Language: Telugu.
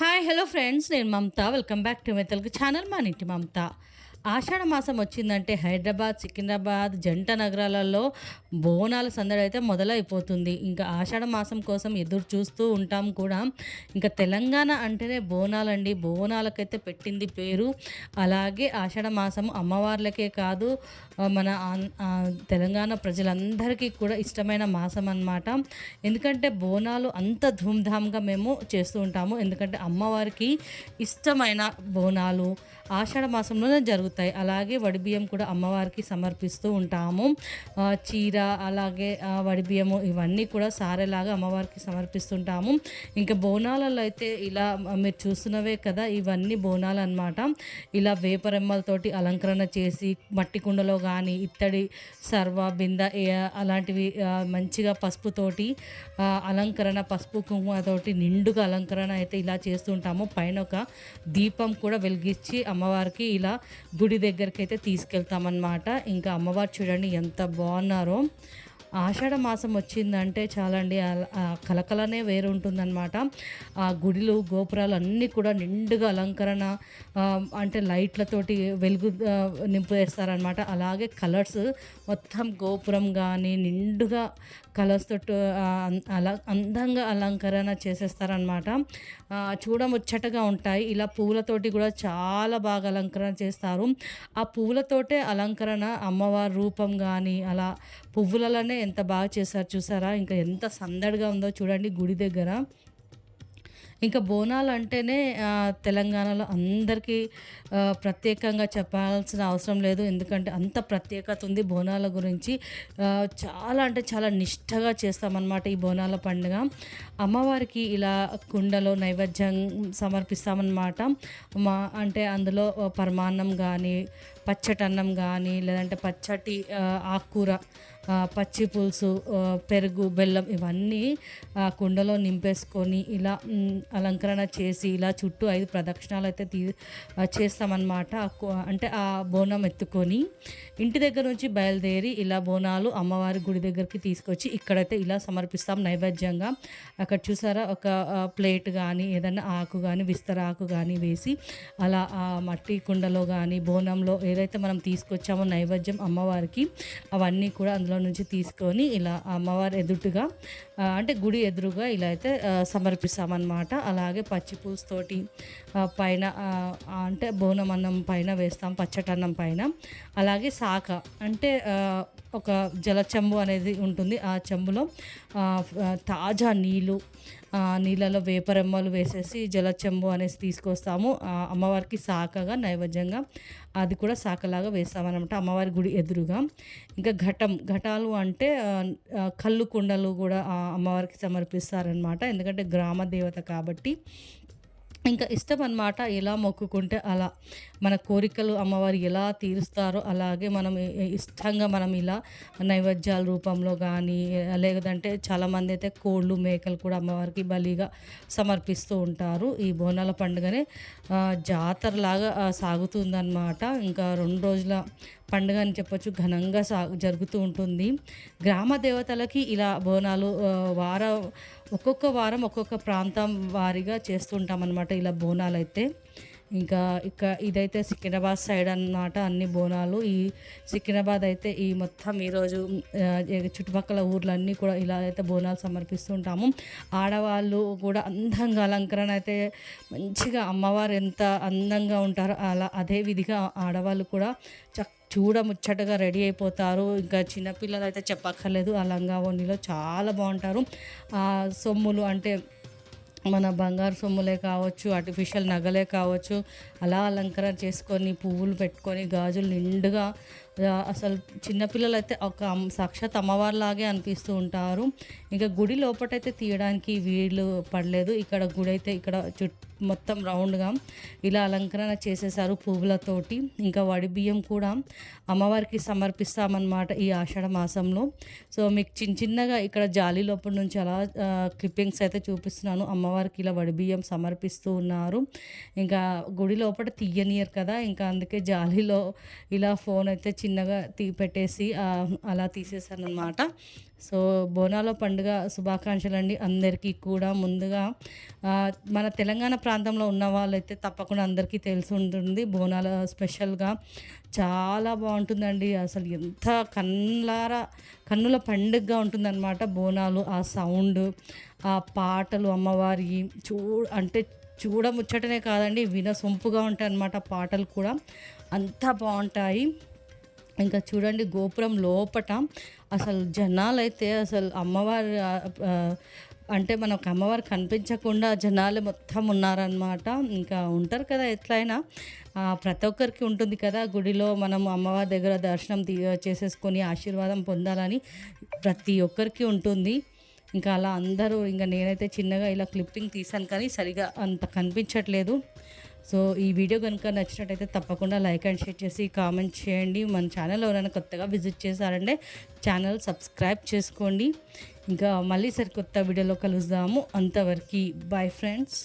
హాయ్ హలో ఫ్రెండ్స్ నేను Mamata. Welcome back to my Telugu channel మా ఇంటి మమత. ఆషాఢ మాసం వచ్చిందంటే హైదరాబాద్ సికింద్రాబాద్ జంట నగరాలలో బోనాల సందడి అయితే మొదలైపోతుంది. ఇంకా ఆషాఢ మాసం కోసం ఎదురు చూస్తూ ఉంటాం కూడా. ఇంకా తెలంగాణ అంటేనే బోనాలండి. బోనాలకైతే పెట్టింది పేరు. అలాగే ఆషాఢ మాసం అమ్మవార్లకే కాదు మన తెలంగాణ ప్రజలందరికీ కూడా ఇష్టమైన మాసం అన్నమాట. ఎందుకంటే బోనాలు అంత ధూమ్ధామ్గా మేము చేస్తూ ఉంటాము. ఎందుకంటే అమ్మవారికి ఇష్టమైన బోనాలు ఆషాఢ మాసంలోనే జరుగుతాయి. అలాగే వడిబియ్యం కూడా అమ్మవారికి సమర్పిస్తూ ఉంటాము. చీర అలాగే వడిబియ్యము ఇవన్నీ కూడా సారెలాగా అమ్మవారికి సమర్పిస్తుంటాము. ఇంకా బోనాలలో అయితే ఇలా మీరు చూస్తున్నవే కదా ఇవన్నీ బోనాలు అన్నమాట ఇలా వేపరెమ్మలతోటి అలంకరణ చేసి మట్టి కుండలో కానీ ఇత్తడి సర్వ బింద అలాంటివి మంచిగా పసుపుతోటి అలంకరణ పసుపు కుంకుమతోటి నిండుగా అలంకరణ అయితే ఇలా చేస్తుంటాము. పైన ఒక దీపం కూడా వెలిగించి అమ్మవారికి ఇలా గుడి దగ్గరికి అయితే తీసుకెళ్తామన్నమాట. ఇంకా అమ్మవారు చూడండి ఎంత బాగున్నారో. ఆషాఢ మాసం వచ్చిందంటే చాలండి ఆ కలకలనే వేరు ఉంటుందన్నమాట. ఆ గుడిలు గోపురాలు అన్నీ కూడా నిండుగా అలంకరణ అంటే లైట్లతోటి వెలుగు ఆ, నింపేస్తారనమాట అలాగే కలర్స్ మొత్తం గోపురం కానీ నిండుగా కలర్స్ తోటి అలా అందంగా అలంకరణ చేసేస్తారనమాట చూడముచ్చటగా ఉంటాయి. ఇలా పూలతోటి కూడా చాలా బాగా అలంకరణ చేస్తారు. ఆ పూలతోటే అలంకరణ అమ్మవారి రూపం కానీ అలా పువ్వులలోనే ఎంత బాగా చేశారు చూసారా? ఇంకా ఎంత సందడిగా ఉందో చూడండి గుడి దగ్గర. ఇంకా బోనాలు అంటేనే తెలంగాణలో అందరికీ ప్రత్యేకంగా చెప్పాల్సిన అవసరం లేదు. ఎందుకంటే అంత ప్రత్యేకత ఉంది బోనాల గురించి. చాలా అంటే చాలా నిష్టగా చేస్తామన్నమాట ఈ బోనాల పండుగ. అమ్మవారికి ఇలా కుండలో నైవేద్యం సమర్పిస్తామన్నమాట. మా అంటే అందులో పరమాన్నం కానీ పచ్చటి అన్నం కానీ లేదంటే పచ్చటి ఆకుకూర పచ్చి పులుసు పెరుగు బెల్లం ఇవన్నీ ఆ కుండలో నింపేసుకొని ఇలా అలంకరణ చేసి ఇలా చుట్టూ ఐదు ప్రదక్షిణాలు అయితే తీ చేస్తామన్నమాట. అంటే ఆ బోనం ఎత్తుకొని ఇంటి దగ్గర నుంచి బయలుదేరి ఇలా బోనాలు అమ్మవారి గుడి దగ్గరికి తీసుకొచ్చి ఇక్కడైతే ఇలా సమర్పిస్తాం నైవేద్యంగా. అక్కడ చూసారా? ఒక ప్లేట్ కానీ ఏదైనా ఆకు కానీ విస్తర ఆకు కానీ వేసి అలా ఆ మట్టి కుండలో కానీ బోనంలో ఏదైతే మనం తీసుకొచ్చామో నైవేద్యం అమ్మవారికి అవన్నీ కూడా అందులో నుంచి తీసుకొని ఇలా అమ్మవారి ఎదుటిగా అంటే గుడి ఎదురుగా ఇలా అయితే సమర్పిస్తామన్నమాట. అలాగే పచ్చి పులుసుతోటి పైన అంటే బోనం అన్నం పైన వేస్తాం పచ్చటన్నం పైన. అలాగే శాఖ అంటే ఒక జల చెంబు అనేది ఉంటుంది. ఆ చెంబులో తాజా నీళ్ళు నీళ్ళలో వేపరెమ్మలు వేసేసి జలచెంబు అనేసి తీసుకొస్తాము. అమ్మవారికి సాకగా నైవేద్యంగా అది కూడా సాకలాగా వేస్తామన్నమాట అమ్మవారి గుడి ఎదురుగా. ఇంకా ఘటం ఘటాలు అంటే కళ్ళు కుండలు కూడా అమ్మవారికి సమర్పిస్తారనమాట ఎందుకంటే గ్రామ దేవత కాబట్టి. ఇంకా ఇష్టం అన్నమాట ఎలా మొక్కుకుంటే అలా. మన కోరికలు అమ్మవారు ఎలా తీరుస్తారో అలాగే మనం ఇష్టంగా మనం ఇలా నైవేద్యాల రూపంలో కానీ లేదంటే చాలామంది అయితే కోళ్ళు మేకలు కూడా అమ్మవారికి బలిగా సమర్పిస్తూ ఉంటారు. ఈ బోనాల పండుగనే జాతరలాగా సాగుతుందన్నమాట. ఇంకా రెండు రోజుల పండుగ అని చెప్పొచ్చు ఘనంగా సా జరుగుతూ ఉంటుంది. గ్రామ దేవతలకి ఇలా బోనాలు వారం ఒక్కొక్క వారం ఒక్కొక్క ప్రాంతం వారీగా చేస్తుంటామన్నమాట ఇలా బోనాలు అయితే ఇంకా ఇక ఇదైతే సికింద్రాబాద్ సైడ్ అన్నమాట అన్ని బోనాలు. ఈ సికింద్రాబాద్ అయితే ఈ మొత్తం ఈరోజు చుట్టుపక్కల ఊర్లన్నీ కూడా ఇలా అయితే బోనాలు సమర్పిస్తుంటాము ఆడవాళ్ళు కూడా అందంగా అలంకరణ అయితే మంచిగా అమ్మవారు ఎంత అందంగా ఉంటారో అలా అదే విధిగా ఆడవాళ్ళు కూడా చక్ చూడముచ్చటగా రెడీ అయిపోతారు. ఇంకా చిన్నపిల్లలు అయితే చెప్పక్కర్లేదు. ఆ లంగా ఓణిలో చాలా బాగుంటారు. ఆ సొమ్ములు అంటే మన బంగారు సొమ్ములే కావచ్చు ఆర్టిఫిషియల్ నగలే కావచ్చు అలా అలంకరణ చేసుకొని పువ్వులు పెట్టుకొని గాజులు నిండుగా అసలు చిన్నపిల్లలు అయితే ఒక సాక్షాత్ అమ్మవారిలాగే అనిపిస్తూ ఉంటారు. ఇంకా గుడి లోపటైతే తీయడానికి వీలు పడలేదు. ఇక్కడ గుడి అయితే ఇక్కడ చుట్టూ మొత్తం రౌండ్గా ఇలా అలంకరణ చేసేసారు పువ్వులతోటి. ఇంకా వడి బియ్యం కూడా అమ్మవారికి సమర్పిస్తామన్నమాట ఈ ఆషాఢ మాసంలో. సో మీకు చిన్న చిన్నగా ఇక్కడ జాలి లోపల నుంచి అలా క్లిప్పింగ్స్ అయితే చూపిస్తున్నాను. అమ్మవారికి ఇలా వడి బియ్యం సమర్పిస్తూ ఉన్నారు. ఇంకా గుడి లోపల తీయనియరు కదా ఇంకా అందుకే జాలీలో ఇలా ఫోన్ అయితే చిన్నగా తీ పెట్టేసి అలా తీసేసాను అనమాట సో బోనాల పండుగ శుభాకాంక్షలు అండి అందరికీ కూడా. ముందుగా మన తెలంగాణ ప్రాంతంలో ఉన్న వాళ్ళైతే తప్పకుండా అందరికీ తెలిసి ఉంటుంది. బోనాల స్పెషల్గా చాలా బాగుంటుందండి. అసలు ఎంత కళ్ళారా కన్నుల పండుగగా ఉంటుందన్నమాట బోనాలు. ఆ సౌండ్ ఆ పాటలు అమ్మవారి చూ అంటే చూడముచ్చటనే కాదండి వినసొంపుగా ఉంటాయి అన్నమాట పాటలు కూడా. అంతా బాగుంటాయి. ఇంకా చూడండి గోపురం లోపట అసలు జనాలు అయితే అసలు అమ్మవారి అంటే మనకు అమ్మవారు కనిపించకుండా జనాలు మొత్తం ఉన్నారనమాట ఇంకా ఉంటారు కదా ఎట్లయినా. ప్రతి ఒక్కరికి ఉంటుంది కదా గుడిలో మనం అమ్మవారి దగ్గర దర్శనం తీ చేసేసుకొని ఆశీర్వాదం పొందాలని ప్రతి ఒక్కరికి ఉంటుంది. ఇంకా అలా అందరూ ఇంకా నేనైతే చిన్నగా ఇలా క్లిప్పింగ్ తీసాను కానీ సరిగా అంత కనిపించట్లేదు. సో ఈ వీడియో కనుక నచ్చినట్టయితే తప్పకుండా లైక్ అండ్ షేర్ చేసి కామెంట్ చేయండి. మన ఛానల్ ఎవరైనా కొత్తగా విజిట్ చేశారంటే ఛానల్ సబ్స్క్రైబ్ చేసుకోండి. ఇంకా మళ్ళీ సరికొత్త వీడియోలో కలుద్దాము. అంతవరకు బాయ్ ఫ్రెండ్స్